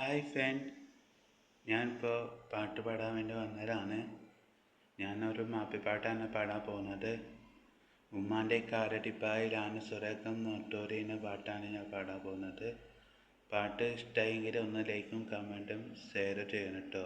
Hi front ഞാനിപ്പോൾ പാട്ട് പാടാൻ വേണ്ടി വന്നതാണ്. ഞാനൊരു മാപ്പിപ്പാട്ടാണ് പാടാൻ പോകുന്നത് ഉമ്മാന്റെ കാരടിപ്പായിലാണ് സുരേഖം നോട്ടോറിയുന്ന പാട്ടാണ് ഞാൻ പാടാൻ പോകുന്നത് പാട്ട് ഇഷ്ടമായെങ്കിൽ ഒന്ന് ലൈക്കും കമന്റും ഷെയർ ചെയ്യണം കേട്ടോ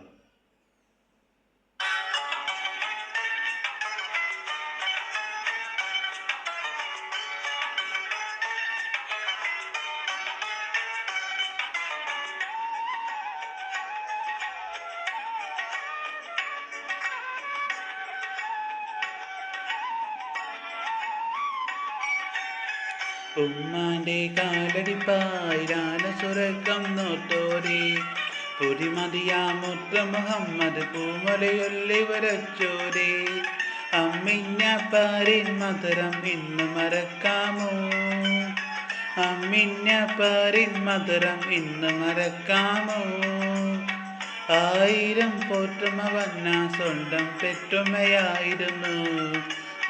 ഉമ്മാന്റെ കാലടിപ്പായിരാന സുരക്കം നോട്ടോരെ പൊരിമതിയാമുത്ര മുഹമ്മദ് പൂമലയൊല്ലി വരച്ചോരെ അമ്മിഞ്ഞപ്പാരിൻ മധുരം ഇന്ന് മറക്കാമോ? അമ്മിഞ്ഞപ്പാരിൻ മധുരം ഇന്ന് മറക്കാമോ? ആയിരം പോറ്റുമ വന്ന സ്വന്തം പെറ്റുമയായിരുന്നു.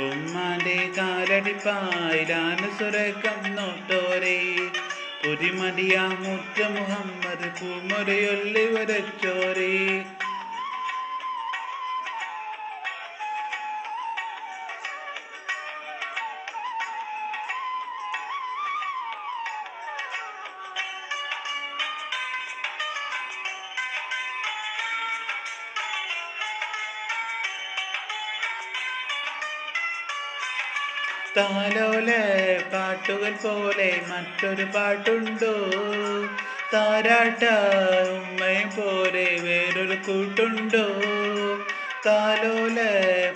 ഉമ്മാന്റെ കാലടിപ്പായിലാണ് സുരക്കം നോട്ടോരെ. പുരിമടിയാ മുറ്റ മുഹമ്മദ് പൂമൊരയൊല്ലി വരച്ചോരേ. താലോല പാട്ടുകൾ പോലെ മറ്റൊരു പാട്ടുണ്ടോ? താരാട്ട ഉമ്മയും പോലെ വേറൊരു കൂട്ടുണ്ടോ? താലോല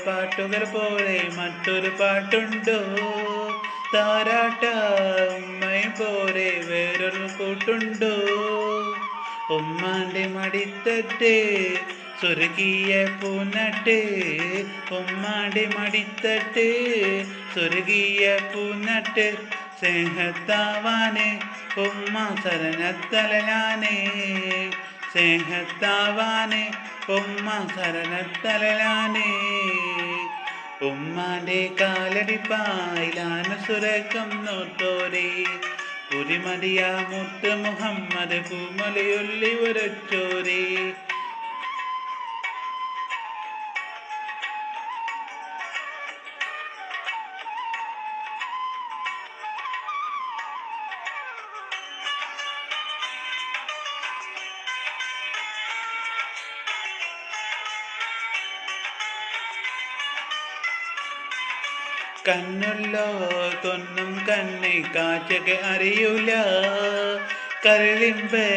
പാട്ടുകൾ പോലെ മറ്റൊരു പാട്ടുണ്ടോ? താരാട്ട ഉമ്മയും പോലെ വേറൊരു കൂട്ടുണ്ടോ? ഉമ്മാന്റെ മടിത്തട്ട് സ്വർഗീയ പൂനട്ട്. ഉമ്മാന്റെ മടിത്തട്ട് സ്വർഗീയ പൂനട്ട്. സ്നേഹത്താവാന് ഉമ്മ ശരണത്തലലാന്. സ്നേഹത്താവാന് ഉമ്മ ശരണത്തലലാന്. ഉമ്മാന്റെ കാലടിപ്പായിലാണ് സുരക്കം നോട്ടോരേ പുരിമതിയാ മുത്ത് മുഹമ്മദ് പൂമലയൊല്ലി ഉരച്ചോരേ കണ്ണുള്ളോ കൊന്നും കണ്ണി കാറ്റൊക്കെ അറിയൂല. കരളിമ്പേ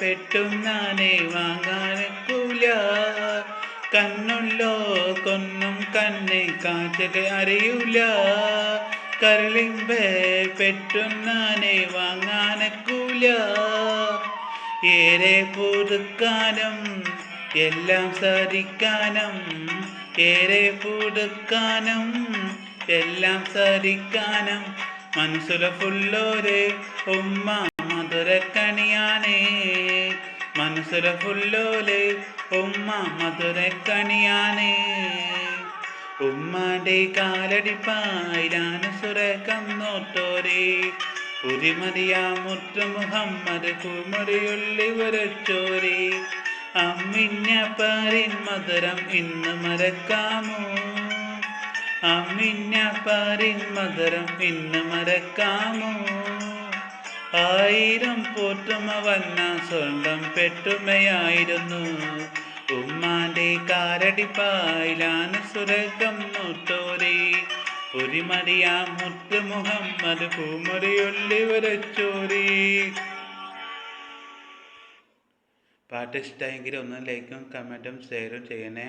പെട്ടും നാനെ വാങ്ങാനക്കൂല കണ്ണുള്ളോ കൊന്നും കണ്ണി കാറ്റൊക്കെ അറിയൂല. കരളിമ്പേ പെട്ടും നാനെ വാങ്ങാനക്കൂല ഏറെ പുതുക്കാനും എല്ലാം സാധിക്കാനും ഏറെ പുതുക്കാനും എല്ലാം സരിക്കാനും. മനസ്സുല ഫുള്ളോരെ ഉമ്മ മധുരക്കണിയാണേ. മനസ്സുല ഫുള്ളോലെ ഉമ്മ മധുരക്കണിയാണേ. ഉമ്മാന്റെ കാലടിപ്പായിരാണ് സുരക്കം നോട്ടോരേ. പുരിമതിയാ മുറ്റു മുഹമ്മദ് കുമറിയുള്ളി വരച്ചോരേ. അമ്മിഞ്ഞ പാരിൻ മധുരം ഇന്ന് മറക്കാമോ അമ്മിഞ്ഞ പാരിൻ മധുരം ഇന്ന് മറക്കാമോ ആയിരം പോറ്റുമ വന്ന സ്വന്തം പെട്ടുമയായിരുന്നു. ഉമ്മാന്റെ കാരടിപ്പായിലാണ് സുരക്കം നോട്ടോരേ പൊരിമറിയാ മുത്ത് മുഹമ്മദ് പൂമുറിയുള്ളി ഒരച്ചോറി പാട്ട് ഇഷ്ടമെങ്കിൽ ഒന്ന് ലൈക്കും കമന്റും ഷെയറും ചെയ്യണേ.